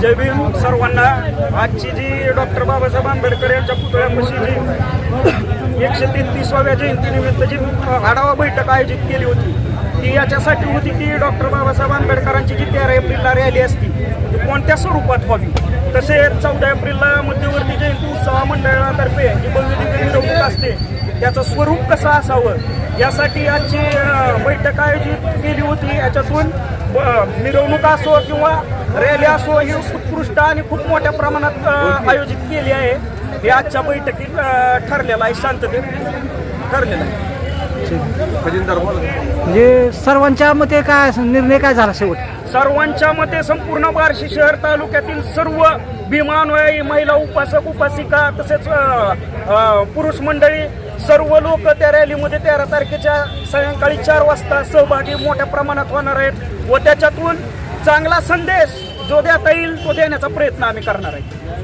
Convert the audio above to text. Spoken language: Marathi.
जय भीम सर्वांना. आजची जी डॉक्टर बाबासाहेब आंबेडकर यांच्या पुतळ्यापाशी जी एकशे तेहतीसाव्या जयंतीनिमित्त जी आढावा बैठक आयोजित केली होती ती याच्यासाठी होती की डॉक्टर बाबासाहेब आंबेडकरांची जी तेरा एप्रिलला रॅली असती ती कोणत्या स्वरूपात व्हावी? तसेच चौदा एप्रिलला मध्यवर्ती जयंती उत्सव मंडळातर्फे जी भव्य मिरवणूक असते त्याचं स्वरूप कसं असावं? यासाठी आजची बैठक आयोजित केली होती. याच्यातून मिरवणूक असो किंवा रॅली असो ही उत्कृष्ट आणि खूप मोठ्या प्रमाणात आयोजित केली आहे. हे आजच्या बैठकीत ठरलेलं आहे. शांततेत ठरलेलं आहे. म्हणजे सर्वांच्या मते काय निर्णय काय झाला शेवट? सर्वांच्या मते संपूर्ण बार्शी शहर तालुक्यातील सर्व भीमान्वयी महिला उपासक उपासिका तसेच पुरुष मंडळी सर्व लोक त्या रॅलीमध्ये तेरा तारखेच्या सायंकाळी चार वाजता सहभागी मोठ्या प्रमाणात होणार आहेत व त्याच्यातून चांगला संदेश जो देता येईल तो देण्याचा प्रयत्न आम्ही करणार आहे.